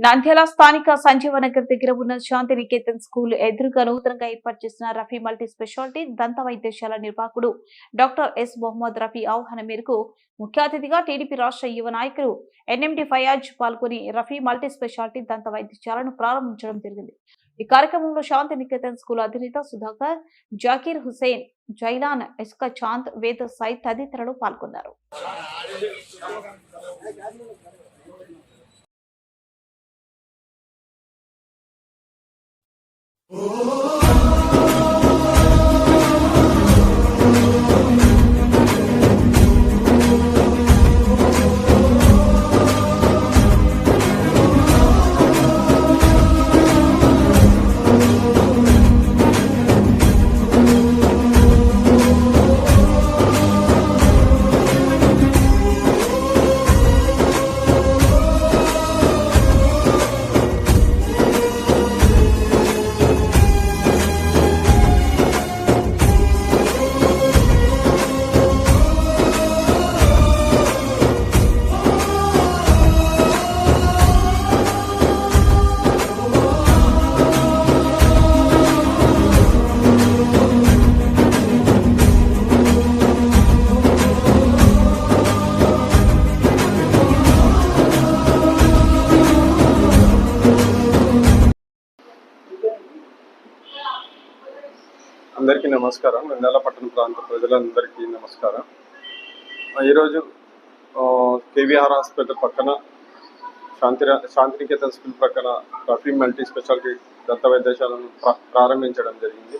నంద్యాల స్థానిక సంజీవనగర్ దగ్గర ఉన్న శాంతి నికేతన్ స్కూల్ ఎదురుగా నూతనంగా ఏర్పాటు చేసిన రఫీ మల్టీ స్పెషాలిటీ దంత వైద్యశాల నిర్వాహకుడు డాక్టర్ ఎస్ మొహమ్మద్ రఫీ ఆహ్వానం మేరకు ముఖ్య అతిథిగా టీడీపీ రాష్ట్ర యువ నాయకులు ఎన్ఎండి ఫయాజ్ పాల్గొని రఫీ మల్టీ స్పెషాలిటీ దంత వైద్యశాలను ప్రారంభించడం జరిగింది. ఈ కార్యక్రమంలో శాంతి నికేతన్ స్కూల్ అధినేత సుధాకర్ జాకీర్ హుసేన్ జైలాన్ ఇస్కా చాంద్ వేద సాయి తదితరులు పాల్గొన్నారు. Oh! అందరికీ నమస్కారం. నంద్యాల పట్టణ ప్రాంత ప్రజలందరికీ నమస్కారం. ఈరోజు కేవీఆర్ హాస్పిటల్ పక్కన శాంతి శాంతినికేతన్ స్కూల్ పక్కన రఫీ మల్టీ స్పెషాలిటీ దంత వైద్యశాలను ప్ర- ప్రారంభించడం జరిగింది.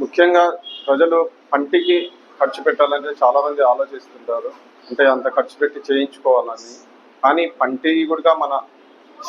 ముఖ్యంగా ప్రజలు పంటికి ఖర్చు పెట్టాలంటే చాలామంది ఆలోచిస్తుంటారు. అంటే అంత ఖర్చు పెట్టి చేయించుకోవాలని. కానీ పంటి కూడా మన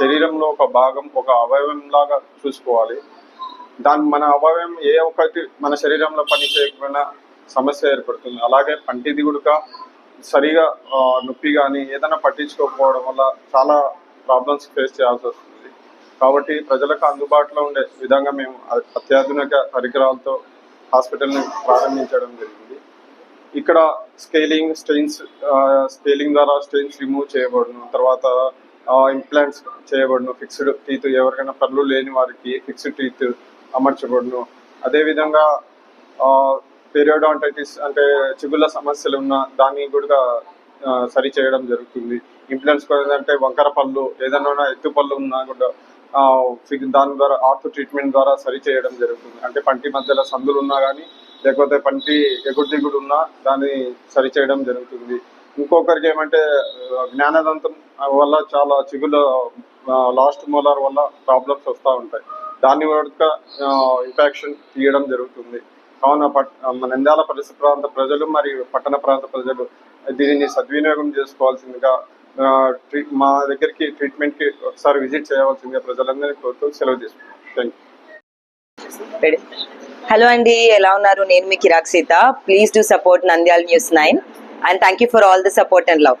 శరీరంలో ఒక భాగం ఒక అవయవం లాగా చూసుకోవాలి. దాని మన అవయవం ఏ ఒక్కటి మన శరీరంలో పని చేయకపోయినా సమస్య ఏర్పడుతుంది. అలాగే పంటిది కూడా సరిగా నొప్పి కానీ ఏదైనా పట్టించుకోకపోవడం వల్ల చాలా ప్రాబ్లమ్స్ ఫేస్ చేయాల్సి వస్తుంది. కాబట్టి ప్రజలకు అందుబాటులో ఉండే విధంగా మేము అత్యాధునిక పరికరాలతో హాస్పిటల్ని ప్రారంభించడం జరిగింది. ఇక్కడ స్కేలింగ్ స్టెయిన్స్ స్కేలింగ్ ద్వారా స్టెయిన్స్ రిమూవ్ చేయబడును తర్వాత ఇంప్లాంట్స్ చేయబడును ఫిక్స్డ్ టీత్ ఎవరికైనా పనులు లేని వారికి ఫిక్స్డ్ టీత్ అమర్చబడును. అదేవిధంగా పెరియోడాంటైటిస్ అంటే చిగుళ్ళ సమస్యలు ఉన్న దాన్ని కూడా సరి చేయడం జరుగుతుంది. ఇంప్లాంట్స్ అంటే వంకర పళ్ళు ఏదైనా ఎత్తు పళ్ళు ఉన్నా కూడా దాని ద్వారా ఆర్థో ట్రీట్మెంట్ ద్వారా సరి చేయడం జరుగుతుంది. అంటే పంటి మధ్యలో సందులు ఉన్నా కానీ లేకపోతే పంటి ఎగుడు దిగుడు ఉన్నా దాన్ని సరి చేయడం జరుగుతుంది. ఇంకొకరికి ఏమంటే జ్ఞానదంతం వల్ల చాలా చిగుల లాస్ట్ మోలార్ వల్ల ప్రాబ్లమ్స్ వస్తూ ఉంటాయి. దాన్ని కూడా ఇన్ఫెక్షన్ తీయడం జరుగుతుంది. కావున పట్ మన నంద్యాల పరిసర ప్రాంత ప్రజలు మరియు పట్టణ ప్రాంత ప్రజలు దీనిని సద్వినియోగం చేసుకోవాల్సిందిగా మా దగ్గరికి ట్రీట్మెంట్కి ఒకసారి విజిట్ చేయవలసిందిగా ప్రజలందరినీ కోరుతూ సెలవు తీసుకుంటాం థ్యాంక్ యూ హలో అండి ఎలా ఉన్నారు? నేను మీ Kirak Seetha. Please do support Nandyal news nine and thank you for all the support and love